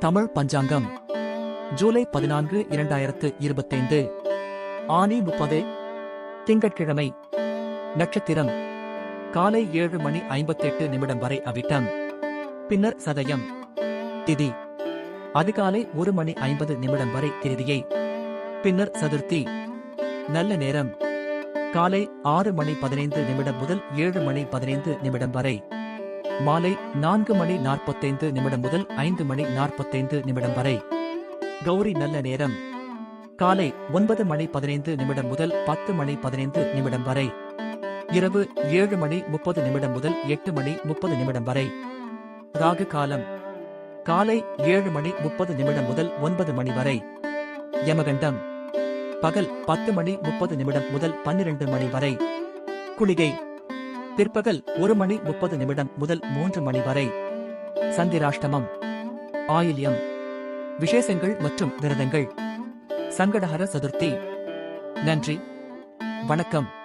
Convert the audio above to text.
தமிழ் பஞ்சாங்கம். ஜூலை பதினான்கு இரண்டாயிரத்து இருபத்தைந்து. ஆனி முப்பது திங்கட்கிழமை நட்சத்திரம். காலை ஏழு மணி ஐம்பத்தெட்டு நிமிடம் வரை அவிட்டம். பின்னர் சதயம். திதி. அதிகாலை ஒரு மணி ஐம்பது நிமிடம் வரை திருதியை. பின்னர் சதுர்த்தி. நல்ல நேரம். காலை ஆறு மணி பதினைந்து நிமிடம் முதல் ஏழு மணி பதினைந்து நிமிடம் வரை. மாலை நான்கு மணி நாற்பத்தைந்து நிமிடம் முதல் ஐந்து மணி நாற்பத்தைந்து நிமிடம் வரை. கௌரி நல்ல நேரம். காலை ஒன்பது மணி பதினைந்து நிமிடம் முதல் பத்து மணி பதினைந்து நிமிடம் வரை. இரவு ஏழு மணி முப்பது நிமிடம் முதல் எட்டு மணி முப்பது நிமிடம் வரை. ராகு காலம். காலை ஏழு மணி முப்பது நிமிடம் முதல் ஒன்பது மணி வரை. யமகண்டம். பகல் பத்து மணி முப்பது நிமிடம் முதல் பன்னிரண்டு மணி வரை. குளிகை. பிற்பகல் ஒரு மணி முப்பது நிமிடம் முதல் மூன்று மணி வரை. சந்திராஷ்டமம். ஆயில்யம். விசேஷங்கள் மற்றும் விரதங்கள். சங்கடஹர சதுர்த்தி. நன்றி. வணக்கம்.